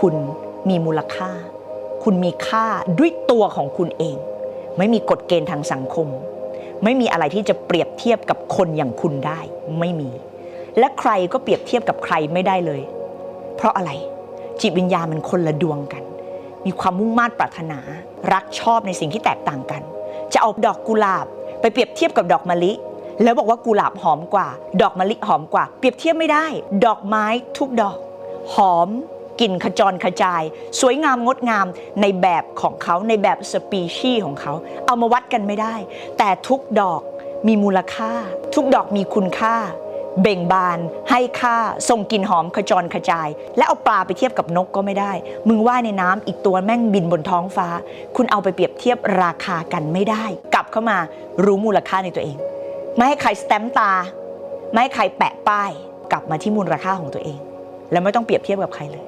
คุณมีมูลค่า คุณมีค่าด้วยตัวของคุณเอง ไม่มีกฎเกณฑ์ทางสังคม ไม่มีอะไรที่จะเปรียบเทียบกับคนอย่างคุณได้ ไม่มี และใครก็เปรียบเทียบกับใครไม่ได้เลย เพราะอะไรจิตวิญญาณมันคนละดวงกัน มีความมุ่งมา่ปรารถนา รักชอบในสิ่งที่แตกต่างกัน จะเอาดอกกุหลาบ ไปเปรียบเทียบกับดอกมะลิแล้วบอกว่ากุหลาบหอมกว่า ดอกมะลิหอมกว่า เปรียบเทียบไม่ได้ ดอกไม้ทุกดอก หอม กลิ่นขจรขจาย สวยงามงดงามในแบบของเขาในแบบสปีชีส์ของเขา เอามาวัดกันไม่ได้ แต่ทุกดอกมีมูลค่า ทุกดอกมีคุณค่า เบ่งบาน ให้ค่าส่งกลิ่นหอมขจรขจาย และเอาปลาไปเทียบกับนกก็ไม่ได้ มึงว่ายในน้ำอีกตัวแม่งบินบนท้องฟ้า คุณเอาไปเปรียบเทียบราคากันไม่ได้ กลับเข้ามารู้มูลค่าในตัวเอง ไม่ให้ใครสแตมตา ไม่ให้ใครแปะป้าย กลับมาที่มูลค่าของตัวเอง แล้วไม่ต้องเปรียบเทียบกับใครเลย